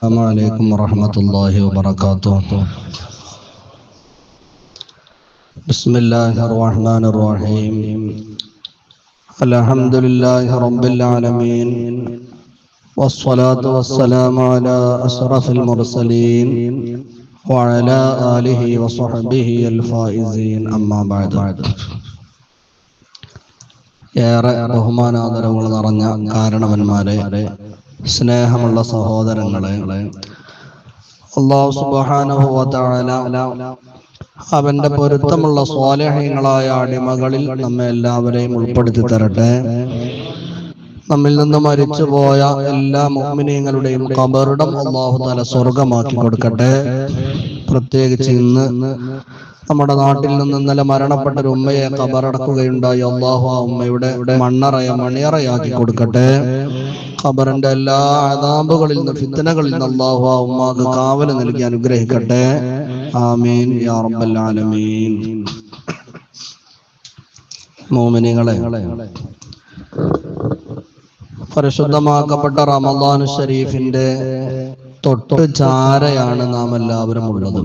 السلام عليكم ورحمة الله وبركاته بسم الله الرحمن الرحيم الحمد لله رب العالمين والصلاة والسلام على أشرف المرسلين وعلى آله وصحبه الفائزين أما بعد ഏറെ ബഹുമാനാദരവുകൾ നിറഞ്ഞ കാരണവന്മാരെ സ്നേഹമുള്ള സഹോദരങ്ങളെ അള്ളാഹു തആല അവന്റെ പൊരുത്തമുള്ള സ്വാലഹ്യങ്ങളായ അടിമകളിൽ നമ്മെ എല്ലാവരെയും ഉൾപ്പെടുത്തി തരട്ടെ. നമ്മിൽ നിന്ന് മരിച്ചുപോയ എല്ലാ മുഅ്മിനീങ്ങളുടെയും കബറിടം അള്ളാഹു തല സ്വർഗമാക്കി കൊടുക്കട്ടെ. പ്രത്യേകിച്ച് ഇന്ന് നമ്മുടെ നാട്ടിൽ നിന്ന് ഇന്നലെ മരണപ്പെട്ട ഒരു ഉമ്മയെ കബറടക്കുകയുണ്ടായി. അള്ളാഹു ആ ഉമ്മയുടെ മണ്ണറയ മണിയറയാക്കി കൊടുക്കട്ടെ. ഖബറിന്റെ എല്ലാ അതാമ്പുകളിൽ നിന്ന് ഫിത്തനകളിൽ നിന്ന് അള്ളാഹു ആ ഉമ്മാക്ക് കാവൽ നൽകി അനുഗ്രഹിക്കട്ടെ. ആമീൻ യാ റബ്ബൽ ആലമീൻ. മോമിനികളെ പരിശുദ്ധമാക്കപ്പെട്ട റമദാൻ ഷരീഫിന്റെ തൊട്ട് ചാരയാണ് നാം എല്ലാവരും ഉള്ളത്.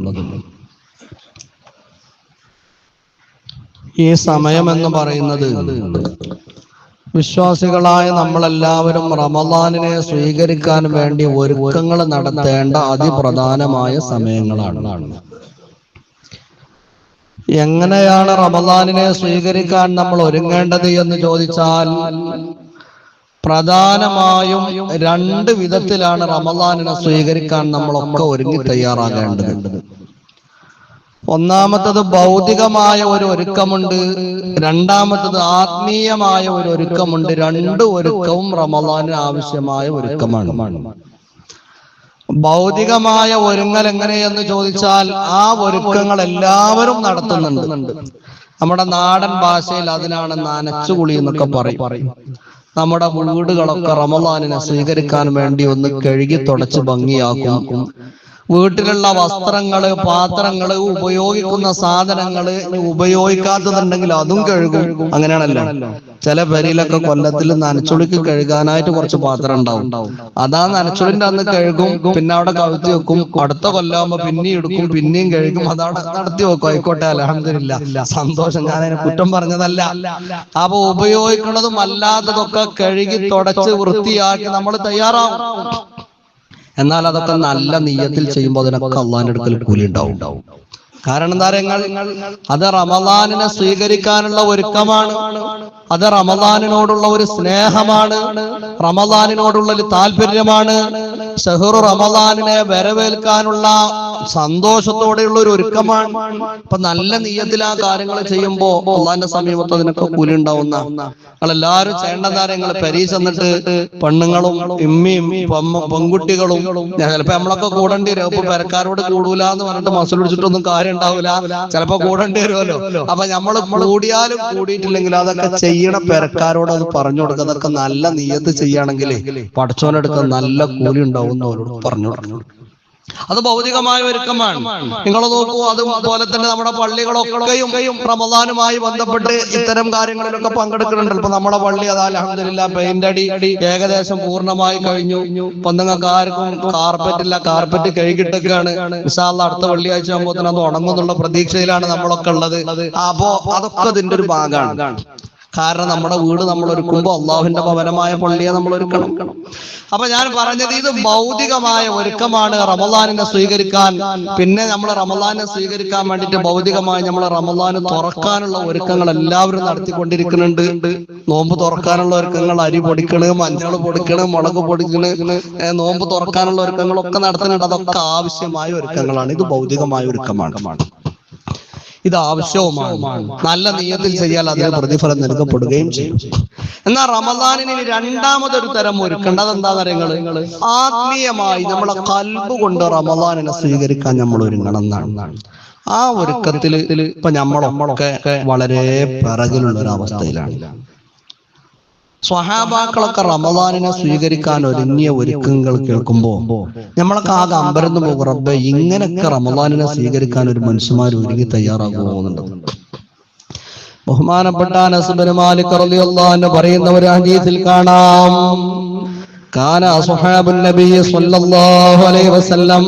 ഈ സമയമെന്ന് പറയുന്നത്. വിശ്വാസികളായ നമ്മളെല്ലാവരും റമദാനിനെ സ്വീകരിക്കാൻ വേണ്ടി ഒരുക്കങ്ങൾ നടത്തേണ്ട അതിപ്രധാനമായ സമയങ്ങളാണ്. എങ്ങനെയാണ് റമദാനിനെ സ്വീകരിക്കാൻ നമ്മൾ ഒരുങ്ങേണ്ടത് എന്ന് ചോദിച്ചാൽ പ്രധാനമായും രണ്ട് വിധത്തിലാണ് റമദാനിനെ സ്വീകരിക്കാൻ നമ്മളൊക്കെ ഒരുങ്ങി തയ്യാറാകേണ്ടത്. ഒന്നാമത്തത് ഭൗതികമായ ഒരു ഒരുക്കമുണ്ട്. രണ്ടാമത്തത് ആത്മീയമായ ഒരു ഒരുക്കമുണ്ട്. രണ്ട് ഒരുക്കവും റമദാന് ആവശ്യമായ ഒരുക്കമാണ്. ഭൗതികമായ ഒരുങ്ങൽ എങ്ങനെയെന്ന് ചോദിച്ചാൽ ആ ഒരുക്കങ്ങൾ എല്ലാവരും നടത്തുന്നുണ്ട്. നമ്മുടെ നാടൻ ഭാഷയിൽ അതിനാണ് നനച്ചുകുളി എന്നൊക്കെ പറയും. നമ്മുടെ വീടുകളൊക്കെ റമദാനിനെ സ്വീകരിക്കാൻ വേണ്ടി ഒന്ന് കഴുകി തുടച്ച് ഭംഗിയാക്കും. വീട്ടിലുള്ള വസ്ത്രങ്ങൾ പാത്രങ്ങൾ ഉപയോഗിക്കുന്ന സാധനങ്ങൾ ഉപയോഗിക്കാത്തതുണ്ടെങ്കിൽ അതും കഴുകും. അങ്ങനെയാണല്ലോ. ചില പേരിലൊക്കെ കൊല്ലത്തിൽ നനച്ചുളിക്ക് കഴുകാനായിട്ട് കുറച്ച് പാത്രം ഉണ്ടാവും. അതാ നനച്ചുളിന്റെ അന്ന് കഴുകും പിന്നെ അവിടെ കവിത്തി വെക്കും. അടുത്ത കൊല്ലാകുമ്പോ പിന്നെയും എടുക്കും പിന്നെയും കഴുകും. അതവിടെ നടത്തി വെക്കും. ആയിക്കോട്ടെ അലഹമില്ല സന്തോഷം. ഞാൻ അതിനെ കുറ്റം പറഞ്ഞതല്ല. അപ്പൊ ഉപയോഗിക്കുന്നതും അല്ലാത്തതൊക്കെ കഴുകി തുടച്ച് വൃത്തിയാക്കി നമ്മൾ തയ്യാറാവും. എന്നാൽ അതൊക്കെ നല്ല നീയത്തിൽ ചെയ്യുമ്പോൾ അതിനൊക്കെ അള്ളാന്റെ അടുക്കൽ കൂലി ഉണ്ടാവും കാരണം താരങ്ങൾ അത് റമദാനിനെ സ്വീകരിക്കാനുള്ള ഒരുക്കമാണ്. അത് റമദാനിനോടുള്ള ഒരു സ്നേഹമാണ് റമദാനിനോടുള്ള ഒരു താല്പര്യമാണ്. ഷെഹറു റമദാനിനെ വരവേൽക്കാനുള്ള സന്തോഷത്തോടെയുള്ള ഒരു ഒരുക്കമാണ്. അപ്പൊ നല്ല നീയത്തിൽ ആ കാര്യങ്ങൾ ചെയ്യുമ്പോ അള്ളാന്റെ സമീപത്ത് അതിനൊക്കെ കൂലി ഉണ്ടാവുന്ന. നിങ്ങൾ എല്ലാവരും ചെയ്യേണ്ട കാര്യങ്ങൾ പെരീ ചെന്നിട്ട് പെണ്ണുങ്ങളും ഇമ്മിയും പെൺകുട്ടികളും ചിലപ്പോ നമ്മളൊക്കെ കൂടേണ്ടി വരും. അപ്പൊ പെരക്കാരോട് കൂടൂല എന്ന് പറഞ്ഞിട്ട് മസിൽ പിടിച്ചിട്ടൊന്നും കാര്യം ഉണ്ടാവില്ല ചിലപ്പോ കൂടേണ്ടി വരുമല്ലോ. അപ്പൊ നമ്മൾ കൂടിയാലും കൂടിയിട്ടില്ലെങ്കിൽ അതൊക്കെ ചെയ്യണ പെരക്കാരോട് അത് പറഞ്ഞു കൊടുക്കുന്നതൊക്കെ നല്ല നീയത്ത് ചെയ്യുകയാണെങ്കിൽ പഠിച്ചോനെടുക്ക നല്ല കൂലി ഉണ്ടാവും അവരോട് പറഞ്ഞു പറഞ്ഞു അത് ഭൗതികമായ ഒരുക്കമാണ്. നിങ്ങൾ നോക്കൂ അതുപോലെ തന്നെ നമ്മുടെ പള്ളികളൊക്കെയും റമദാനുമായി ബന്ധപ്പെട്ട് ഇത്തരം കാര്യങ്ങളിലൊക്കെ പങ്കെടുക്കുന്നുണ്ട്. ഇപ്പൊ നമ്മുടെ പള്ളി അത് അലഹമില്ല പെയിന്റ് അടി ഏകദേശം പൂർണമായി കഴിഞ്ഞു. ഇപ്പൊ നിങ്ങൾക്ക് ആർക്കും കാർപ്പറ്റ് ഇല്ല കാർപ്പറ്റ് കഴുകിട്ടൊക്കെയാണ് വിശാല അടുത്ത വെള്ളിയാഴ്ച ആകുമ്പോൾ തന്നെ അത് ഉണങ്ങുന്നുള്ള പ്രതീക്ഷയിലാണ് നമ്മളൊക്കെ ഉള്ളത്. അപ്പോ അതൊക്കെ അതിന്റെ ഒരു ഭാഗമാണ്. കാരണം നമ്മുടെ വീട് നമ്മൾ ഒരുക്കുമ്പോൾ അള്ളാഹുവിന്റെ ഭവനമായ പള്ളിയെ നമ്മൾ ഒരുക്കണം. അപ്പൊ ഞാൻ പറഞ്ഞത് ഇത് ഭൗതികമായ ഒരുക്കമാണ് റമദാനിനെ സ്വീകരിക്കാൻ. പിന്നെ നമ്മൾ റമദാനെ സ്വീകരിക്കാൻ വേണ്ടിയിട്ട് ഭൗതികമായി നമ്മൾ റമദാന് തുറക്കാനുള്ള ഒരുക്കങ്ങൾ എല്ലാവരും നടത്തിക്കൊണ്ടിരിക്കുന്നുണ്ട്. നോമ്പ് തുറക്കാനുള്ള ഒരുക്കങ്ങൾ അരി പൊടിക്കണ് മഞ്ഞൾ പൊടിക്കണ് മുളക് പൊടിക്കണ് നോമ്പ് തുറക്കാനുള്ള ഒരുക്കങ്ങളൊക്കെ നടത്തുന്നുണ്ട്. അതൊക്കെ ആവശ്യമായ ഒരുക്കങ്ങളാണ്. ഇത് ഭൗതികമായ ഒരുക്കമാണ്. ഇത് ആവശ്യവുമാണ്. നല്ല നിയത്തിൽ ചെയ്യാൽ അതിന് പ്രതിഫലം നൽകപ്പെടുകയും ചെയ്യും. എന്നാൽ റമദാനിന് രണ്ടാമതൊരു തരം ഒരുക്കേണ്ടത് എന്താണെന്ന് നിങ്ങൾ? ആത്മീയമായി നമ്മളെ കൽബ് കൊണ്ട് റമദാനിനെ സ്വീകരിക്കാൻ നമ്മൾ ഒരുങ്ങണം എന്നാണ്. ആ ഒരുക്കത്തിൽ ഇപ്പൊ നമ്മളൊക്കെ വളരെ പിറകിലുള്ള ഒരു അവസ്ഥയിലാണ് സ്വഹാബാക്കളൊക്കെ റമദാനിനെ സ്വീകരിക്കാൻ ഒരുങ്ങിയ ഒരുക്കങ്ങൾ കേൾക്കുമ്പോ നമ്മളൊക്കെ ആകെ അമ്പരന്ന് പോകും റബ്ബെ ഇങ്ങനെയൊക്കെ റമദാനിനെ സ്വീകരിക്കാൻ ഒരു മനുഷ്യന്മാർ ഒരുങ്ങി തയ്യാറാകുമോ എന്നുള്ളത് ബഹുമാനപ്പെട്ട അനസ് ബിൻ മാലിക് റളിയല്ലാഹു അൻഹു പറയുന്ന ഒരു ഹദീസിൽ കാണാം كان أصحاب النبي صلى الله عليه وسلم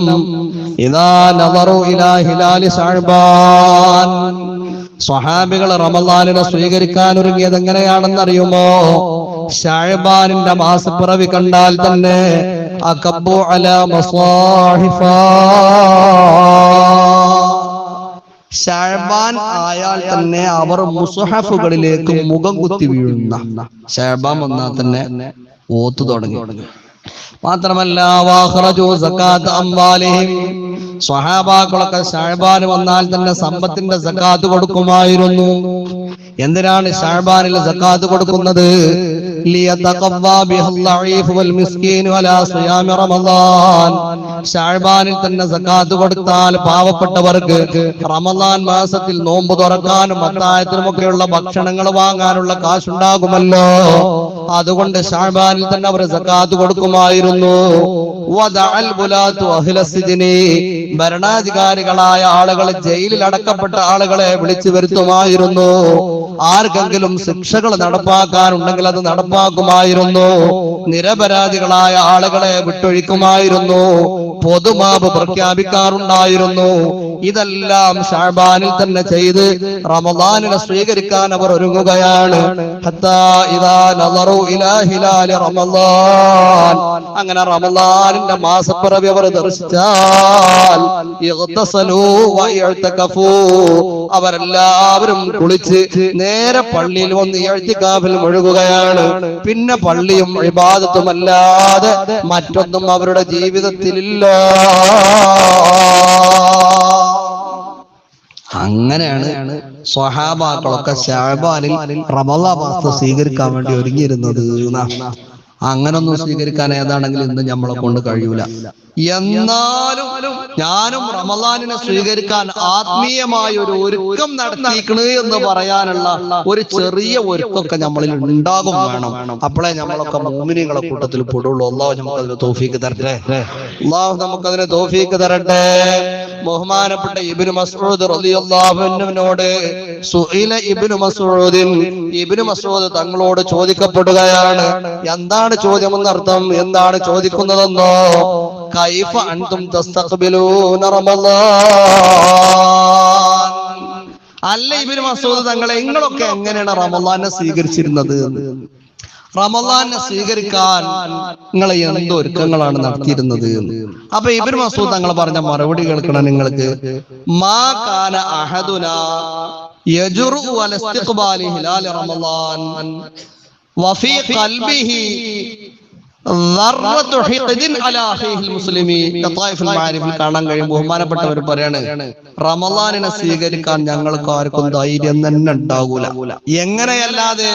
إذا نظروا إلى هلال شعبان സ്വഹാബികൾ റമദാനിനെ സ്വീകരിക്കാൻ ഒരുങ്ങിയത് എങ്ങനെയാണെന്ന് അറിയുമോ ഷാഴ്ബാനിന്റെ മാസപ്പിറവി കണ്ടാൽ തന്നെ അകബ്ബു അല മസാഹിഫ. ആയാൽ തന്നെ അവർ മുസുഹഫുകളിലേക്ക് മുഖം കുത്തി വീഴുന്ന. ഷാഴ്ബാൻ വന്നാൽ തന്നെ ഓത്തു തുടങ്ങി. മാത്രമല്ല സ്വഹാബാക്കളൊക്കെ ഷാഴ്ബാൻ വന്നാൽ തന്നെ സമ്പത്തിന്റെ സക്കാത്ത് കൊടുക്കുമായിരുന്നു. എന്തിനാണ് ഷാബാനിൽ സക്കാത്ത് കൊടുക്കുന്നത്? ഷാഴ്ബാനിൽ തന്നെ സക്കാത്ത് കൊടുത്താൽ പാവപ്പെട്ടവർക്ക് റമളാൻ മാസത്തിൽ നോമ്പ് തുറക്കാനും അത്തായത്തിനുമൊക്കെയുള്ള ഭക്ഷണങ്ങൾ വാങ്ങാനുള്ള കാശുണ്ടാകുമല്ലോ. അതുകൊണ്ട് ഷാഴ്ബാനിൽ തന്നെ അവർ സക്കാത്ത് കൊടുക്കുമായിരുന്നു. ഭരണാധികാരികളായ ആളുകൾ ജയിലിൽ അടക്കപ്പെട്ട ആളുകളെ വിളിച്ചു വരുത്തുമായിരുന്നു. ആർക്കെങ്കിലും ശിക്ഷകൾ നടപ്പാക്കാനുണ്ടെങ്കിൽ അത് നടപ്പാക്കുമായിരുന്നു. നിരപരാധികളായ ആളുകളെ വിട്ടൊഴിക്കുമായിരുന്നു. പൊതുമാപ് പ്രഖ്യാപിക്കാറുണ്ടായിരുന്നു. ഇതെല്ലാം ഷാബാനിൽ തന്നെ ചെയ്ത് റമദാനിനെ സ്വീകരിക്കാൻ അവർ ഒരുങ്ങുകയാണ്. അങ്ങനെ റമദാനിന്റെ മാസപ്പിറവി അവർ ദർശിച്ചാൽ അവരെല്ലാവരും കുളിച്ച് നേരെ പള്ളിയിൽ വന്ന് എഴുത്തിക്കാവിൽ മുഴുകുകയാണ്. പിന്നെ പള്ളിയും വിവാദത്തുമല്ലാതെ മറ്റൊന്നും അവരുടെ ജീവിതത്തിലില്ല. അങ്ങനെയാണ് സ്വഹാബാക്കളൊക്കെ ശാബാലിൽ റമദാ മാസത്തെ സ്വീകരിക്കാൻ വേണ്ടി ഒരുങ്ങിയിരുന്നത്. അങ്ങനൊന്നും സ്വീകരിക്കാൻ ഏതാണെങ്കിലും ഇന്ന് നമ്മളെ കൊണ്ട് കഴിയൂല. എന്നാലും ഞാനും റമദാനിനെ സ്വീകരിക്കാൻ ആത്മീയമായ ഒരു ഒരുക്കം നടത്തിക്കണ് എന്ന് പറയാനുള്ള ഒരു ചെറിയ ഒരുക്കമൊക്കെ നമ്മളിൽ ഉണ്ടാകും വേണം. അപ്പോഴേ നമ്മളൊക്കെ മോമിനികളെ കൂട്ടത്തിൽ പെടുള്ളൂ. അള്ളാഹു നമുക്ക് അതിന് തോഫീക്ക് തരട്ടെ. അള്ളാഹു നമുക്ക് അതിന് തോഫീക്ക് തരട്ടെ. ബഹുമാനപ്പെട്ട ഇബിന് മസൂദ് റളിയല്ലാഹുവിനോട് സുഹൈല ഇബ്നു മസ്ഊദിൻ ഇബ്നു മസ്ഊദ് തങ്ങളോട് ചോദിക്കപ്പെടുകയാണ് എന്താണ് ചോദ്യം എന്നർത്ഥം എന്താണ് ചോദിക്കുന്നതെന്നോ? കൈഫ അൻതും തസ്തഖ്ബിലൂന റമളാൻ അല്ല ഇബ്നു മസൂദ് തങ്ങളെ നിങ്ങളൊക്കെ എങ്ങനെയാണ് റമളാനെ സ്വീകരിച്ചിരുന്നത് റമലാനെ റമളാനെ സ്വീകരിക്കാൻ നിങ്ങൾ എന്ത് ഒരുക്കങ്ങളാണ് നടത്തിയിരുന്നത്. അപ്പൊ ഇബിൻ മസൂദ് തങ്ങൾ പറഞ്ഞ മറുപടി കേൾക്കണം നിങ്ങൾക്ക്. മാ കാന അഹദുന റമളാൻ വഫീ ഖൽബിഹി കാണാൻ കഴിയും ബഹുമാനപ്പെട്ടവർ പറയാണ് റമലാനിനെ സ്വീകരിക്കാൻ ഞങ്ങൾക്ക് ആർക്കും ധൈര്യം തന്നെ ഉണ്ടാകൂല എങ്ങനെയല്ലാതെ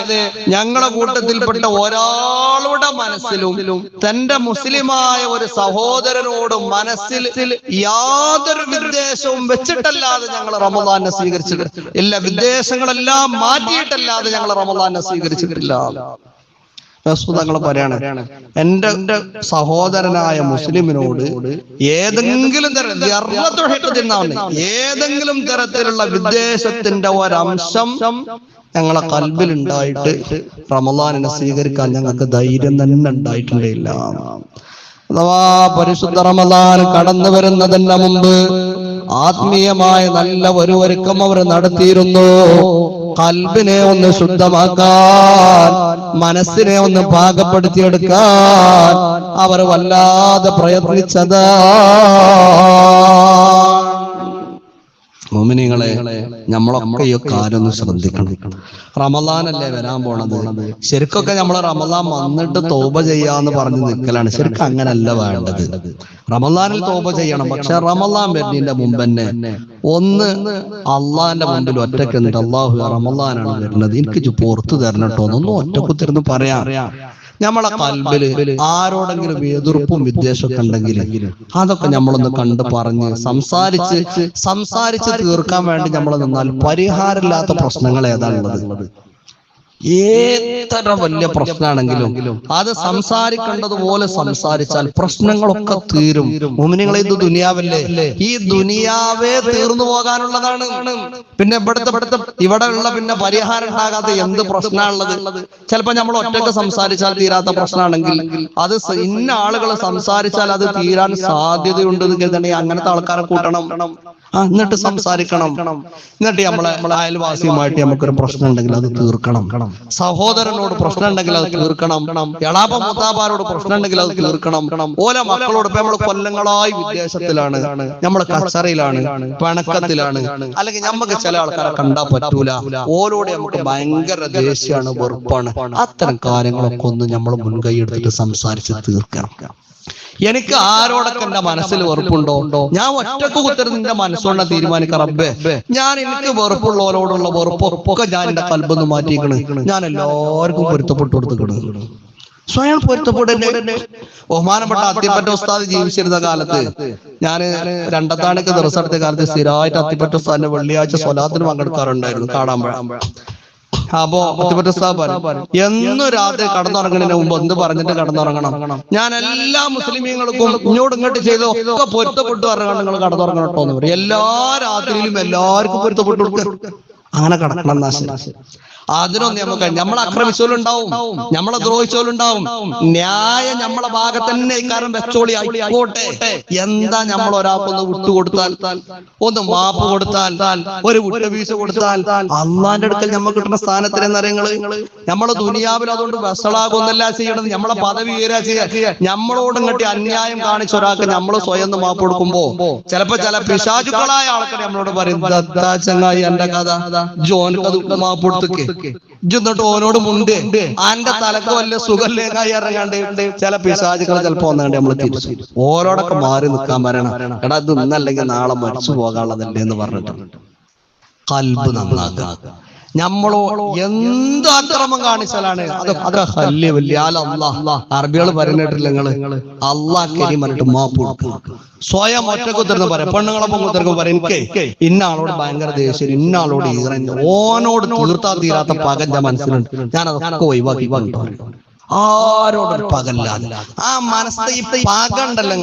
ഞങ്ങളുടെ കൂട്ടത്തിൽപ്പെട്ട ഒരാളുടെ മനസ്സിലും തന്റെ മുസ്ലിമായ ഒരു സഹോദരനോട് മനസ്സിൽ യാതൊരു വിദ്വേഷവും വെച്ചിട്ടല്ലാതെ ഞങ്ങൾ റമദാനെ സ്വീകരിച്ചിട്ടില്ല ഇല്ല വിദ്വേഷങ്ങളെല്ലാം മാറ്റിയിട്ടല്ലാതെ ഞങ്ങൾ റമദാനെ സ്വീകരിച്ചിട്ടില്ല. തങ്ങൾ പറയാണ് എന്റെ സഹോദരനായ മുസ്ലിമിനോട് ഏതെങ്കിലും. ഏതെങ്കിലും തരത്തിലുള്ള വിദ്വേഷത്തിന്റെ ഒരംശം ഞങ്ങളെ കൽബിൽ ഉണ്ടായിട്ട് റമദാനിനെ സ്വീകരിക്കാൻ ഞങ്ങൾക്ക് ധൈര്യം തന്നെ ഉണ്ടായിട്ടുണ്ടില്ല അഥവാ പരിശുദ്ധ റമദാൻ കടന്നു വരുന്നതിന് മുമ്പ് ആത്മീയമായ നല്ല ഒരു ഒരുക്കം അവർ നടത്തിയിരുന്നു കൽബിനെ ഒന്ന് ശുദ്ധമാക്കാൻ മനസ്സിനെ ഒന്ന് പാകപ്പെടുത്തിയെടുക്കാൻ അവർ വല്ലാതെ പ്രയത്നിച്ചതാ. മോമിനിങ്ങളെ നമ്മളൊക്കെ ഈ കാര്യം ശ്രദ്ധിക്കണം. റമദാനല്ലേ വരാൻ പോണത്? ശരിക്കൊക്കെ നമ്മൾ റമദാൻ വന്നിട്ട് തോപ ചെയ്യാന്ന് പറഞ്ഞ് നിൽക്കലാണ് ശരിക്കും അങ്ങനല്ല വേണ്ടത്. റമദാനിൽ തോപ ചെയ്യണം. പക്ഷെ റമദാൻ വരുന്നതിന്റെ മുമ്പ് തന്നെ ഒന്ന് അള്ളാന്റെ മുമ്പിൽ ഒറ്റയ്ക്ക് എന്നിട്ട് അള്ളാഹു റമദാനാണ് വരുന്നത്. എനിക്ക് പുറത്തു തരണം കേട്ടോ. ഒന്നും ഒറ്റക്കുത്തിരുന്ന് പറയാം. നമ്മളെ കൽബിൽ ആരോടെങ്കിലും എതിർപ്പും വിദ്വേഷമൊക്കെ ഉണ്ടെങ്കിൽ അതൊക്കെ നമ്മളൊന്ന് കണ്ട് പറഞ്ഞ് സംസാരിച്ച് സംസാരിച്ച് തീർക്കാൻ വേണ്ടി നമ്മൾ നിന്നാൽ പരിഹാരമില്ലാത്ത പ്രശ്നങ്ങൾ ഏതാണുള്ളത്? എത്ര വലിയ പ്രശ്നമാണെങ്കിലും അത് സംസാരിക്കേണ്ടതുപോലെ സംസാരിച്ചാൽ പ്രശ്നങ്ങളൊക്കെ തീരും. മുമിനിങ്ങളെ ഇത് ദുനിയാവല്ലേ? ഈ ദുനിയാവേ തീർന്നു പോകാനുള്ളതാണ്. പിന്നെ ഇവിടുത്തെ ഇവിടുത്തെ ഇവിടെ ഉള്ള പിന്നെ പരിഹാരം ഉണ്ടാകാത്ത എന്ത് പ്രശ്നമാണുള്ളത് ചിലപ്പോ നമ്മൾ ഒറ്റയ്ക്ക് സംസാരിച്ചാൽ തീരാത്ത പ്രശ്നമാണെങ്കിൽ അത് ഇന്ന ആളുകൾ സംസാരിച്ചാൽ അത് തീരാൻ സാധ്യതയുണ്ട് എന്ന് കരുതണേ. അങ്ങനത്തെ ആൾക്കാരെ കൂട്ടണം. എന്നിട്ട് സംസാരിക്കണം. എന്നിട്ട് നമ്മളെ നമ്മളെ അയൽവാസിയുമായിട്ട് നമുക്കൊരു പ്രശ്നം ഉണ്ടെങ്കിൽ അത് തീർക്കണം. സഹോദരനോട് പ്രശ്നം ഉണ്ടെങ്കിൽ അത് തീർക്കണം. എളാപ്പ മുതാബാരോട് പ്രശ്നം ഉണ്ടെങ്കിൽ അത് തീർക്കണം. ഓല മക്കളോട് ഇപ്പൊ നമ്മൾ കൊല്ലങ്ങളായി വിദേശത്തിലാണ്. നമ്മൾ കച്ചറയിലാണ് പിണക്കത്തിലാണ്. അല്ലെങ്കിൽ നമുക്ക് ചില ആൾക്കാരെ കണ്ടാ പറ്റൂല. ഓരോട് നമുക്ക് ഭയങ്കര ദേഷ്യമാണ് വെറുപ്പാണ്. അത്തരം കാര്യങ്ങളൊക്കെ ഒന്ന് നമ്മൾ മുൻകൈ എടുത്തിട്ട് സംസാരിച്ച് തീർക്കണം. എനിക്ക് ആരോടൊക്കെ എന്റെ മനസ്സിൽ വെറുപ്പുണ്ടോ? ഞാൻ ഒറ്റയ്ക്ക് കുത്തരുത് നിന്റെ മനസ്സുകൊണ്ട് തീരുമാനിക്ക റബ്ബേ ഞാൻ എനിക്ക് വെറുപ്പുള്ളവരോടുള്ള വെറുപ്പൊക്കെ ഞാൻ എന്റെ കൽബെന്ന് മാറ്റിക്കണ് ഞാൻ എല്ലാവർക്കും പൊരുത്തപ്പെട്ടു കൊടുത്തുക്കണ് സ്വയം പൊരുത്തപ്പെടുന്നെ ബഹുമാനപ്പെട്ട അത്തിപ്പറ്റ ഉസ്താദ് ജീവിച്ചിരുന്ന കാലത്ത് ഞാൻ രണ്ടത്താണൊക്കെ ദിവസം എടുത്ത കാലത്ത് സ്ഥിരമായിട്ട് അത്തിപ്പറ്റ ഉസ്താദിന്റെ വെള്ളിയാഴ്ച സ്വലാത്തിന് പങ്കെടുക്കാറുണ്ടായിരുന്നു കാണാമ്പഴ അപ്പോ എന്നും രാത്രി കടന്നുറങ്ങുന്നതിന് മുമ്പ് എന്ത് പറഞ്ഞിട്ട് കടന്നുറങ്ങണം? ഞാൻ എല്ലാ മുസ്ലിമീങ്ങൾക്കും ഇങ്ങോട്ട് ഇങ്ങോട്ട് ചെയ്തോ? ഒക്കെ പൊരുത്തപ്പെട്ടു പറഞ്ഞാൽ നിങ്ങൾ കടന്നുറങ്ങണം കേട്ടോ എന്ന് പറയും. എല്ലാ രാത്രിയിലും എല്ലാവർക്കും പൊരുത്തപ്പെട്ടു കൊടുക്കുക അങ്ങനെ കടക്കണം എന്നാ ശരി. അതിനൊന്നും നമുക്ക് നമ്മൾ ആക്രമിച്ചോലുണ്ടാവും നമ്മളെ ദ്രോഹിച്ചോലുണ്ടാവും ന്യായം നമ്മളെ ഭാഗത്ത് തന്നെ ഇക്കാരം വെച്ചോളി ആയിക്കോട്ടെ. എന്താ നമ്മൾ ഒരാൾക്കൊന്ന് വിട്ടുകൊടുത്താൽ? ഒന്ന് മാപ്പ് കൊടുത്താൽ ഒരു വിട്ടുവീഴ്ച കൊടുത്താൽ അള്ളാന്റെ അടുക്കൽ നമുക്ക് കിട്ടുന്ന സ്ഥാനത്തിന് എന്നറിയങ്ങൾ നമ്മളെ ദുനിയാവിൽ അതുകൊണ്ട് വെസളാകൊന്നല്ല ചെയ്യണത്. നമ്മളെ പദവി ഉയരാ ചെയ്യാ നമ്മളോട് ഇങ്ങോട്ട് അന്യായം കാണിച്ച ഒരാൾക്ക് നമ്മൾ സ്വയം ഒന്ന് മാപ്പ് കൊടുക്കുമ്പോ ചിലപ്പോ ചില പിശാചുക്കളായ ആൾക്കാർ നമ്മളോട് പറയും "ദത്താ ചങ്ങായി എന്റെ കഥ ജോൻ കഥ. മാപ്പ് കൊടുത്തേക്ക് ഇജ്ജ് എന്നിട്ട് ഓനോട് മുണ്ട്. ആന്റെ തലക്ക് വല്ല സുഖല്ലേങ്ങായി ഇറങ്ങാണ്ട് ചില പിശാചുകളെ ചിലപ്പോ വന്നാണ്ട് നമ്മൾ തിരിച്ചു. ഓരോടൊക്കെ മാറി നിൽക്കാൻ വരണം എടാ ഇത് ഇന്നല്ലെങ്കിൽ നാളെ മരിച്ചു പോകാനുള്ളതല്ലേ എന്ന് പറഞ്ഞിട്ടുണ്ട് കൽബ് നന്നാക്കുക. നമ്മളോ എന്ത് അക്രമം കാണിച്ചാലാണ് അത് അത് ഹല്യ വലിയ അറബികൾ പറഞ്ഞിട്ടില്ല നിങ്ങൾ? അള്ളാഹ് കരി പറഞ്ഞിട്ട് മാപ്പ് സ്വയം ഒറ്റക്കുത്തിരുന്ന് പറയാം. പെണ്ണുങ്ങളൊപ്പം കുത്തിരുന്ന് പറയും. എനിക്ക് ഇന്ന ആളോട് ഭയങ്കര ദേഷ്യം. ഇന്ന ആളോട് ഈറൻ ഓനോട് തീർത്താ തീരാത്ത പകന്റെ മനസ്സിലുണ്ട്. ഞാൻ അതൊക്കെ ഒഴിവാക്കി ആരോടൊരു പകല്ലാതെ ആ മനസ്സ് ഈ പകണ്ടല്ലോ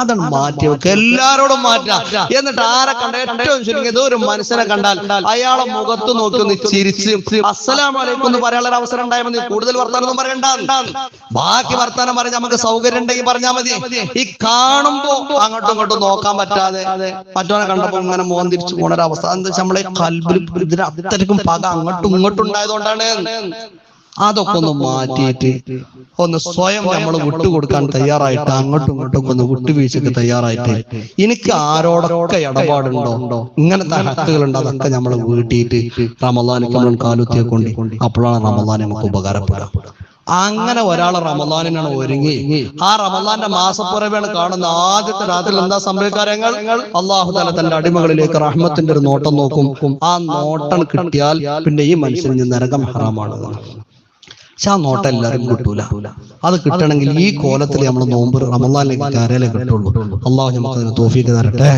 അതാണ് മാറ്റി വെക്കുക. എല്ലാരോടും മാറ്റാം എന്നിട്ട് ആരെ കണ്ട ഏറ്റവും ചുരുങ്ങിയത് ഒരു മനുഷ്യനെ കണ്ടാൽ അയാളെ മുഖത്ത് നോക്കി ഒന്ന് ചിരിച്ച് അസ്സലാമലൈക്കും എന്ന് പറയാനുള്ള അവസരം ഉണ്ടായാൽ മതി. കൂടുതൽ വർത്താനം പറയണ്ട. ബാക്കി വർത്താനം പറഞ്ഞാൽ നമുക്ക് സൗകര്യം ഉണ്ടെങ്കിൽ പറഞ്ഞാൽ മതി. ഈ കാണുമ്പോ അങ്ങോട്ടും ഇങ്ങോട്ടും നോക്കാൻ പറ്റാതെ മറ്റവനെ കണ്ടപ്പോ ഇങ്ങനെ മോൻ തിരിച്ചു പോണൊരവസ്ഥ. എന്താ നമ്മളെ കൽബിൽ ഇതിന് അത്രയ്ക്കും പക അങ്ങോട്ടും ഇങ്ങോട്ടും ഉണ്ടായതുകൊണ്ടാണ്. അതൊക്കെ ഒന്ന് മാറ്റിയിട്ട് ഒന്ന് സ്വയം നമ്മൾ വിട്ടുകൊടുക്കാൻ തയ്യാറായിട്ട് അങ്ങോട്ടും ഇങ്ങോട്ടും ഒന്ന് വിട്ടുവീഴ്ചക്ക് തയ്യാറായിട്ട് എനിക്ക് ആരോടൊക്കെ ഇടപാടുണ്ടോ? ഇങ്ങനത്തെ ഹക്കുകളുണ്ട് അതൊക്കെ നമ്മൾ വീട്ടിയിട്ട് റമദാനിക്ക് നമ്മൾ കാലുത്തിയെ കൊണ്ട് അപ്പോഴാണ് റമദാൻ നമുക്ക് ഉപകാരപ്പെടാം അങ്ങനെ ഒരാൾ റമദാനിനാണ് ഒരുങ്ങി. ആ റമദാന്റെ മാസപ്പുറവേണ് കാണുന്ന ആദ്യത്തെ രാത്രി എന്താ സംഭവിക്കാരങ്ങൾ അള്ളാഹു തല തന്റെ അടിമകളിലേക്ക് റഹ്മത്തിന്റെ ഒരു നോട്ടം നോക്കും. ആ നോട്ടം കിട്ടിയാൽ പിന്നെ ഈ മനുഷ്യന് നരകം ഹറാമാണ്. ആ നോട്ടം എല്ലാവരും കിട്ടൂല. അത് കിട്ടണമെങ്കിൽ ഈ കോലത്തിൽ നമ്മൾ നോമ്പ് റമദാനിലേക്ക് കരയിലേ കിട്ടുള്ളൂ. അള്ളാഹു നമുക്ക് അതിന് തോഫീക്ക് തരട്ടെ.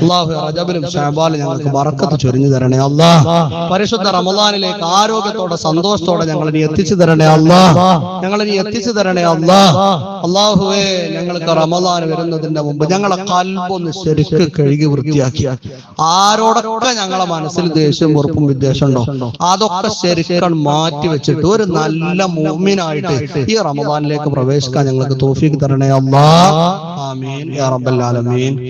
അള്ളാഹു റജബിലും ഷാബാലും ഞങ്ങൾക്ക് വറക്കത്ത് ചൊരിഞ്ഞു തരണേ അള്ളാഹ്. പരിശുദ്ധ റമദാനിലേക്ക് ആരോഗ്യത്തോടെ സന്തോഷത്തോടെ ഞങ്ങൾ ഇനി എത്തിച്ചു തരണേ അള്ളാഹ് ഞങ്ങൾ ഇനി എത്തിച്ചു തരണേ അള്ളാ. അള്ളാഹുവേ ഞങ്ങൾക്ക് റമദാൻ വരുന്നതിന്റെ മുമ്പ് ഞങ്ങളെ കൽപ്പൊന്ന് ശരിക്ക് കഴുകി വൃത്തിയാക്കി. ആരോടൊക്കെ ഞങ്ങളെ മനസ്സിൽ ദേഷ്യം വെറുപ്പും വിദ്വേഷം ഉണ്ടോ അതൊക്കെ ശരിക്കും മാറ്റി വെച്ചിട്ട് ഒരു നല്ല മൂമിനായിട്ട് ഈ റമദാനിലേക്ക് പ്രവേശിക്കാൻ ഞങ്ങൾക്ക് തോഫീക്ക് തരണേ. അല്ലാ ആമീൻ. യാ റബ്ബൽ ആലമീൻ.